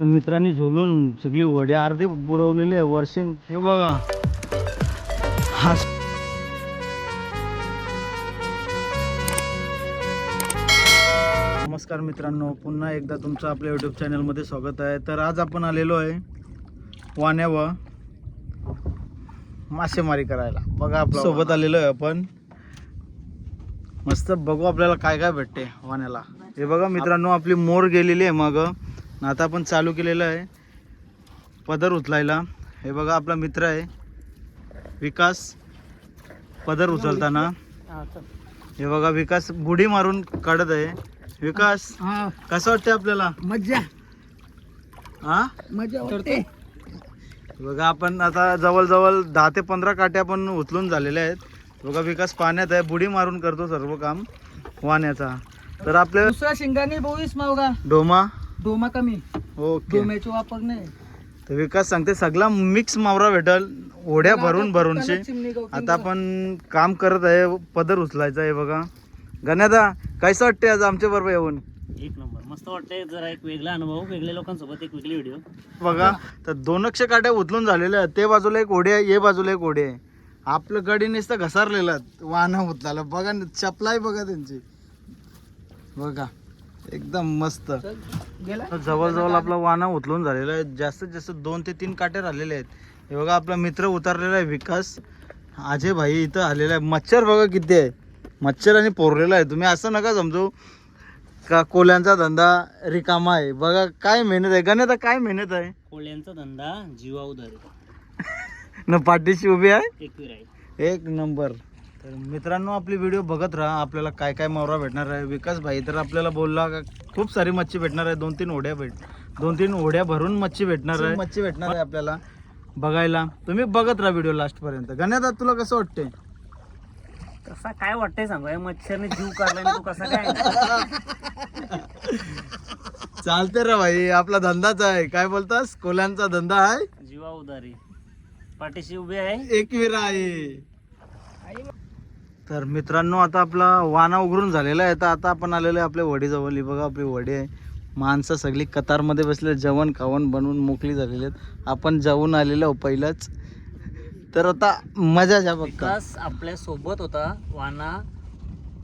मित्रांनी झोलून सगळी वडे अर्धे बुडवलेले आहे वर्षे हे बघा. हा नमस्कार मित्रांनो पुन्हा एकदा तुमचं आपल्या यूट्यूब चॅनलमध्ये स्वागत आहे. तर आज आपण आलेलो आहे वाण्यावर मासेमारी करायला. बघा आपल्यासोबत आलेलो आहे आपण. मस्त बघू आपल्याला काय काय भेटते वाण्याला. हे बघा मित्रांनो आपली मोर गेलेली आहे मग. आता आपण चालू केलेलं आहे. पदर उचलायला. हे बघा आपला मित्र आहे. विकास पदर उचलताना. हे बघा विकास बुडी मारून काढत आहे. विकास हा. कसं वाटते आपल्याला? मज्जा. हा? मजा वाटते. बघा आपण आता जवळजवळ दहा ते पंधरा काट्या पण उचलून झालेल्या आहेत. बघा विकास पाण्यात आहे. बुडी मारून करतो सर्व काम वाण्याचा. तर आपल्या दुसरा शिंगाने बोईस मावगा. डोमा. डोमा कमी. ओके. डोम्याचा वापर नाही. तर विकास सांगते सगळा मिक्स मावरा भेटल. ओढ्या भरून गवती आता आपण काम करत आहे पदर उचलायचा आहे बघा. गण्यादा कैसं वाटते आज आमच्या बरोबर येऊन? एक नंबर. मस्त वाटतंय जरा एक वेगळा अनुभव वेगळ्या लोकांसोबत एक वेगळी व्हिडिओ बघा तर दोनक्षे काट्या उचलून झालेल्या आहेत. ते बाजूला एक ओढी आहे ये बाजूला एक ओढी आहे. आपलं गडी नुसतं घसारलेलं. वाहना उचलायला. बघा चपलाही बघा त्यांची. बघा. एकदम मस्त. जवळजवळ आपला वाना उचलून झालेला आहे. जास्तीत जास्त दोन ते तीन काटे राहिलेले आहेत. हे बघा आपला मित्र उतरलेला आहे विकास. अजय भाई इथं आलेला आहे. मच्छर बघा किती आहे. मच्छर आणि पोरलेला आहे. तुम्ही असं नका समजू. का कोल्यांचा धंदा रिकामा आहे. बघा काय मेहनत आहे. गणित काय मेहनत आहे? कोळ्यांचा धंदा जीवा उधारी न पाठीशी उभी आहे. एक नंबर. तर मित्रांनो आपली व्हिडिओ बघत राहा आपल्याला काय काय मावरा भेटणार आहे. विकास भाई तर आपल्याला बोलला का खूप सारी मच्छी भेटणार आहे. दोन तीन ओढ्या भेट दोन तीन ओढ्या भरून मच्छी भेटणार आहे. मच्छी भेटणार आहे आपल्याला. बघायला. तुम्ही बघत राहा व्हिडिओ लास्ट पर्यंत. गण्यात तुला कसं वाटतंय? कसा काय वाटतंय सांगू? या मच्छरने जीव काढला तू कसा काय चालते रे भाई आपला धंदाच आहे. काय बोलतास? कोल्यांचा धंदा आहे. जीवा उधारी पाठीशी उभी आहे. एकविरा आहे. तर मित्रांनो आता आपला वाना उघडून झालेला आहे. तर आता आपण आलेलो आहे आपल्या वडीजवळ. ही बघा आपली वडी आहे. माणसं सगळी कतारमध्ये बसले जेवण खावण बनवून मोकळी झालेली आहेत. आपण जाऊन आलेलो आहोत पहिलाच. तर आता मजा जा बघा विकास आपल्यासोबत होता वाना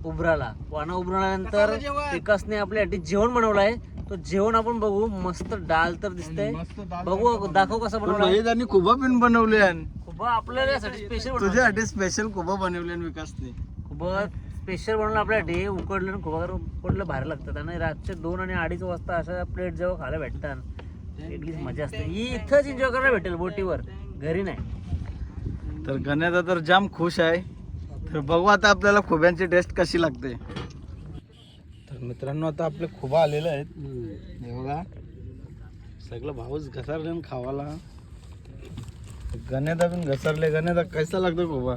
उभराला. वाना उभराल्यानंतर विकासने आपल्यासाठी जेवण बनवलं आहे तो जेवण आपण बघू. मस्त डाल तर दिसतंय. बघू दाखव कसं बनवलं खुबा पिन बनवले आपल्यासाठी स्पेशल तुझ्यासाठी स्पेशल खुबा बनवले आणि विकासने खूप स्पेशल बनवलं आपल्यासाठी उकडलं आणि खूप उकडलं भारी लागतात. आणि रातचे दोन आणि अडीच वाजता अशा प्लेट जेव्हा खायला भेटतात वेगळीच मजा असते. ही इथंच एन्जॉय करायला भेटेल बोटीवर. घरी नाही. तर गण्याचा तर जाम खुश आहे. तर बघू आता आपल्याला खुब्यांची टेस्ट कशी लागते. तर मित्रांनो आता आपले खुबा आलेले आहेत. हे बघा. सगळं भाऊच घसरले खावाला. गण्याचा पण घसरले गण्याचा कैसा लागतो खुबा?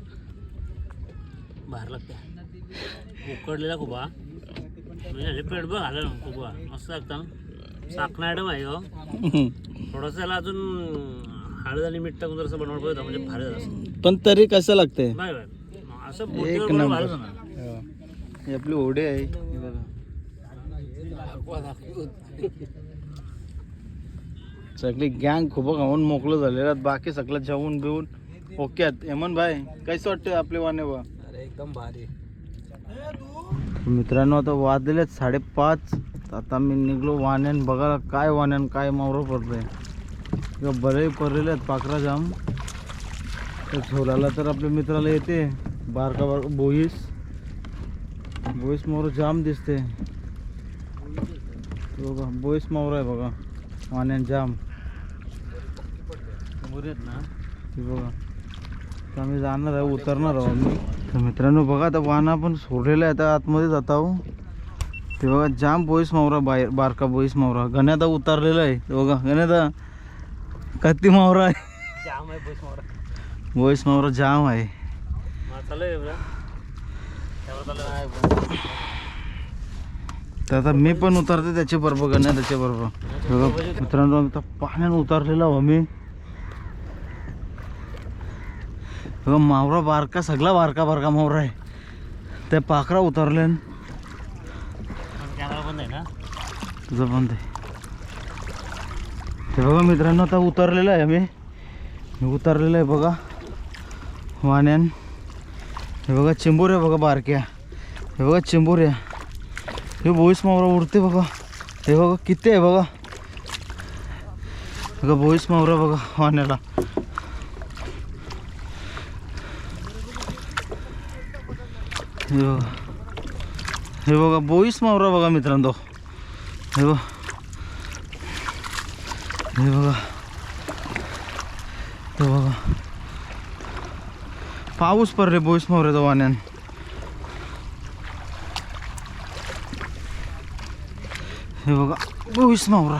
भारी लागतं उकडलेला खूप म्हणजे पेट बघ आलं खूप मस्त लागतं साखना आयटम आहे हो. थोडंसं याला अजून हळद आणि मीठ टाकून जर बनवलं पाहिजे म्हणजे भारी झालं पण तरी कसं लागते बाय बाय असं एक बोटीवर भारी. हो. ही आपली ओढी आहे. हे बघा. सगळी गँग खूप खाऊन मोकळं झालेलं आहेत. बाकी सगळं जेवून बिवून ओके आहेत. हेमन भाई कैसे वाटते आपले वाने बा अरे एकदम भारी. मित्रांनो आता वाजलेले आहेत साडेपाच. आता मी निघलो वाण्यान. बघा काय वाण्यान काय मावरं पडलंय. इकडं बरे पडलेले आहेत पाखरा जाम. तर झोलाला तर आपल्या मित्राला येते. बारका बारका बोईस. बोईस मोर जाम दिसते. बघा बोईस मावर आहे बघा. वाण्यान जाम. आहेत ना. हे बघा. आता आम्ही जाणार आहे उतरणार आहोत तर मित्रांनो बघा आता वाहन आपण सोडलेलं आहे आता आतमध्ये जात आहो ते बघा जाम बोईस मावरा बाहेर बारका बोईस मावरा. गण्याता उतरलेला आहे. ते बघा गण्याता कत्ती मावरा आहे. जाम आहे बस मोरा बोईस मावरा जाम आहे. आहे आहे तर आता मी पण उतरते त्याच्या बरोबर गण्या त्याच्या बरोबर मित्रांनो आता पाण्यानं उतरलेला हो मी बघा मावरा बारका सगळा बारका बारका मावरा आहे. त्या पाखरा आहे ना? तुझं बंद आहे. हे बघा मित्रांनो आता उतरलेलं आहे हे उतरलेलं आहे बघा. वाण्यान. हे बघा चिंबोऱ्या बघा बारक्या. हे बघा चिंबोऱ्या हे बोईस मावरा उडते बघा. हे बघा किती आहे बघा. बघा बोईस मावरा बघा वाण्याला. हे बघा. हे बघा बोईस मावरा बघा मित्रांनो. हे बघा. हे बघा. हे बघा. पाऊस पर रे बोईस मावऱ्याचा वाण्यान. हे बघा बोईस मावरा.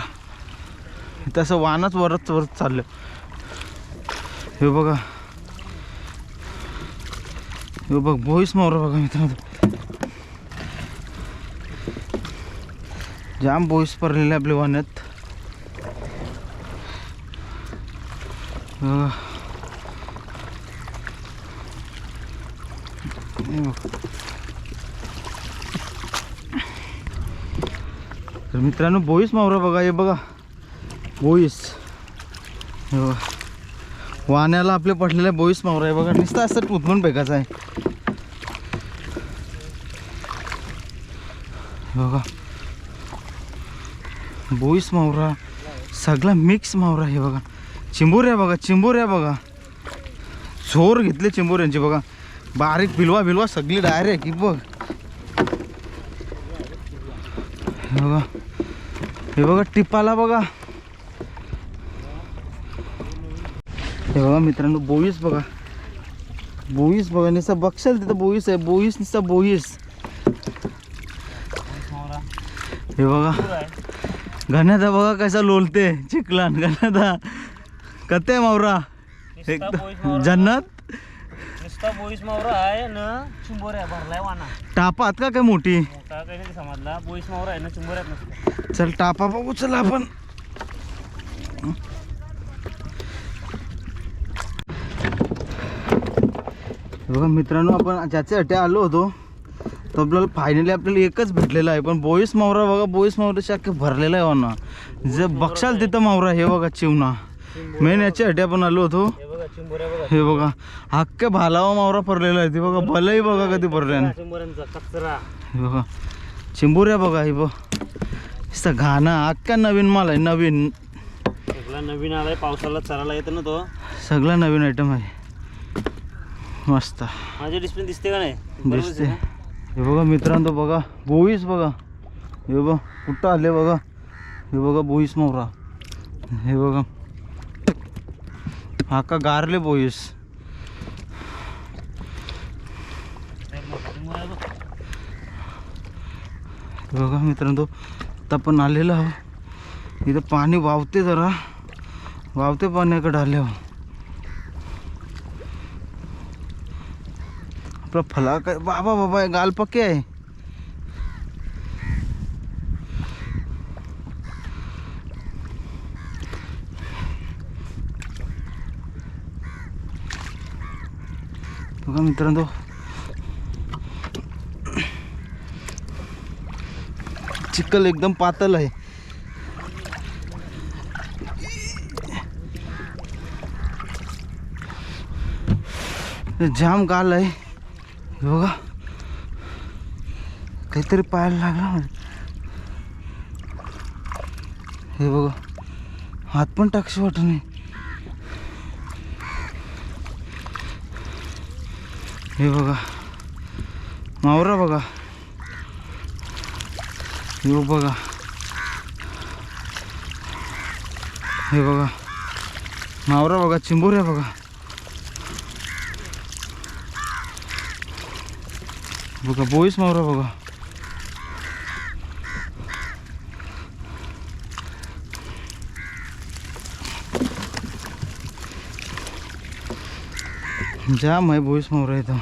तसं वानच वरच वरच चाललं. हे बघा. हे बघ बोईस मोर बघा मित्रांनो जाम बोईस पडलेले आपले वाण्यात. तर मित्रांनो बोईस मावरा बघा हे बघा. बोईस हे बघा. वाण्याला आपले पडलेले बोईस मावरा आहे बघा नुसतं असं टूथमन फेकायचं आहे. बघा. बोईस मावरा सगळा मिक्स मावरा हे बघा. चिंबोऱ्या बघा चिंबोऱ्या बघा. झोर घेतले चिंबोऱ्यांचे बघा. बारीक बिलवा बिलवा सगळी डायरेक्ट की बघ. हे बघा. हे बघा टिपाला बघा. हे बघा मित्रांनो बोईस बघा. बोईस बघा नुसतं बघशाल तिथं बोईस आहे. बोईस नुसतं बोईस. हे बघा. गण्याचा बघा कसा लोलते. चिखलान गण्याचा कते मावरा? एकदम जन्नत? बोईस मावरा आहे ना चिंबोऱ्या भरलाय वाना. टापात का काय मोठी? समजला? बोईस मावरा आहे ना चिंबोऱ्यात नसतो. चल टापा बघू चल आपण. बघा मित्रांनो आपण ज्याच्या अट्या आलो होतो तो आपल्याला फायनली आपल्याला एकच भेटलेला आहे. पण बोईस मावरा बघा बोईस मावरा शाख भरलेला आहे ना जे बघशाल तिथं मावरा हे बघा चिवणा मेन याच्या अट्या पण आलो होतो. हे बघा अख्ख्या भालावा मावरा पडलेला आहे. ते बघा भलंही बघा कधी कचरा. हे बघा चिंबोऱ्या बघा हे बघ. घाणा अख्ख्या नवीन माल आहे नवीन. सगळा नवीन आलाय पावसाला चरायला येतो ना तो. सगळा नवीन आयटम आहे. मस्त. माझे डिस्प्ले दिसते का नाही? दिसते? हे बघा मित्रांनो बघा बोईस बघा. हे बघ कुठं आले बघा? हे बघा बोईस मोहरा. हे बघा. हा का गारले बोईस. बघ. हे बघा मित्रांनो आता पण आलेलो आहो इथं पाणी वावते जरा. वावते पाण्याकडे आले आहो आपला फला काय बाबा बाबा हे गाल पक्के आहे बघा मित्रांनो चिखल एकदम आहे हे। जाम गाल हे। बघा. काहीतरी पाहायला लागला म्हणजे हे बघा. हात पण टाकशी वाटत नाही. हे बघा. मावरा बघा. हे बघा. हे बघा. मावरा बघा. चिंबोऱ्या बघा. बघा बोईस मावरा बघा. जाम आहे बोईस मावरा इथं.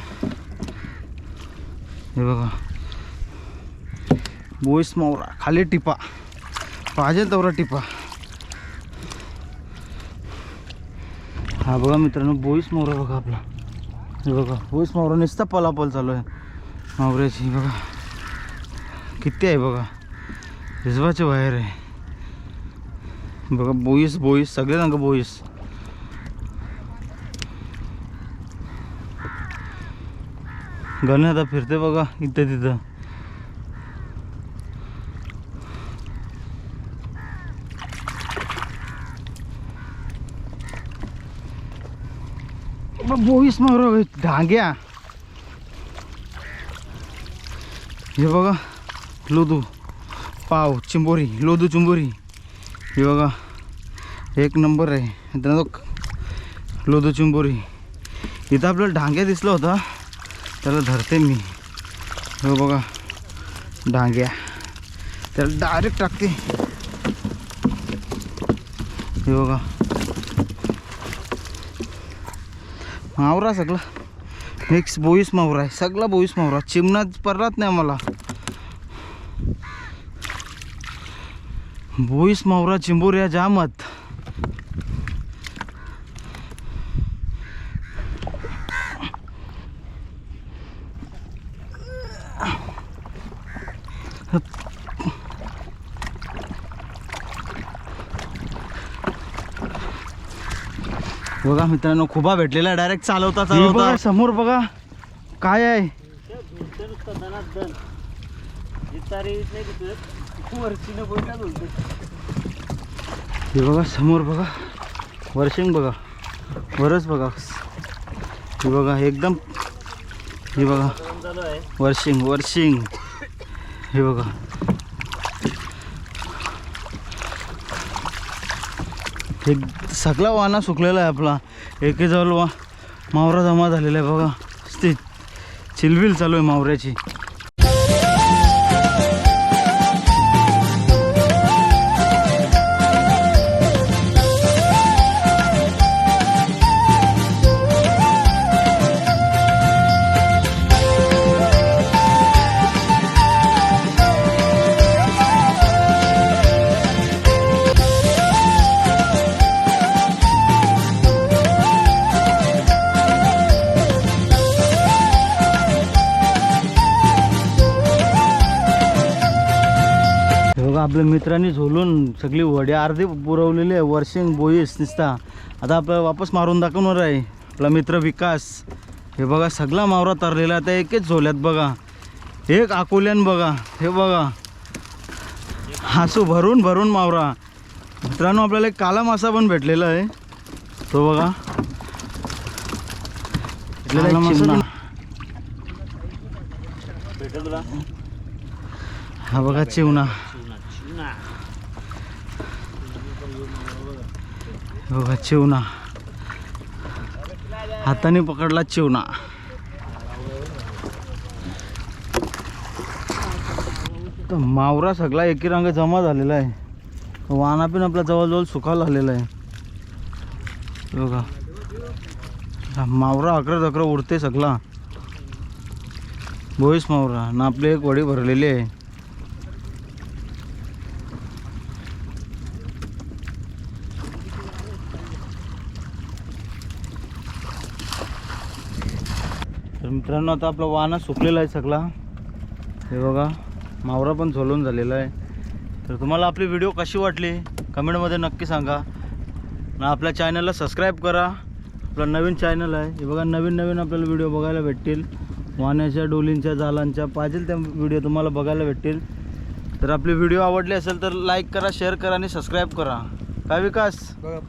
हे बघा. बोईस मावरा खाली टिपा. पाहिजे तवरा टिपा. हा बघा मित्रांनो बोईस मावरा बघा आपला. हे बघा बोईस मावरा नुसता पलापल चालू आहे. मावऱ्याची बघा. किती आहे बघा. हिजवाच्या बाहेर आहे. बघा बोईस बोईस सगळे रंग बोईस. गणे आता फिरते बघा इथं तिथं. बा, बोईस मावरा डांग्या हे बघा लोदू. पाव चिंबोरी लोदू चिंबोरी. हे बघा एक नंबर आहे. त्यानं लोदू चिंबोरी. इथं आपल्याला डांग्या दिसला होता त्याला धरते मी. हे बघा डांग्या त्याला डायरेक्ट टाकते. हे बघा. मावरा सगळं. मिक्स बोईस मावरा आहे. सगळा बोईस मावरा. चिमणा परलाच नाही आम्हाला. बोईस मावरा चिंबोऱ्या जामत. बघा मित्रांनो खुबा भेटलेला डायरेक्ट चालवता चालवता समोर बघा. काय आहे? हे बघा समोर बघा. वर्षिंग बघा. वरच बघा. हे बघा एकदम हे बघा. वर्षिंग वर्षिंग. हे बघा. हे सगळा वाना सुकलेला आहे आपला. एकेजवळ वा मावरा जमा झालेला आहे बघा. ते चिलबिल चालू आहे मावऱ्याची. आपल्या मित्रांनी झोलून सगळी वडे अर्धे पुरवलेले आहे. वर्षिंग बोईस निसता. आता आपल्याला वापस मारून दाखवणार आहे. आपला मित्र विकास. हे बघा सगळा मावरा तरलेला आता एकच झोल्यात बघा. एक अकोल्यान बघा. हे बघा. हासू भरून भरून मावरा. मित्रांनो आपल्याला एक काला मासा पण भेटलेला आहे. तो बघा. काला मासा हा बघा हे बघा चिवणा हाताने पकडला चिवना. तर मावरा सगळा एकी रंग जमा झालेला आहे. वाना पण आपला जवळजवळ सुकाल लागलेला आहे. बघा. मावरा अकरा अकरा उडते सगळा. बोईस मावरा ना आपली एक वडी भरलेली आहे. मित्रांनो आता आपला वाना सुकलेला आहे सगळा. हे बघा मावरा पण झोलून झालेला आहे. तर तुम्हाला आपली व्हिडिओ कशी वाटली कमेंटमध्ये नक्की सांगा. ना आपल्या चॅनलला सबस्क्राईब करा. आपला नवीन चॅनल आहे. हे बघा नवीन नवीन आपल्याला व्हिडिओ बघायला भेटतील. वाहण्याच्या डोलींच्या जालांच्या पाहिजे त्या व्हिडिओ तुम्हाला बघायला भेटतील. तर आपली व्हिडिओ आवडली असेल तर लाईक करा शेअर करा आणि सबस्क्राईब करा. काय विकास? बघा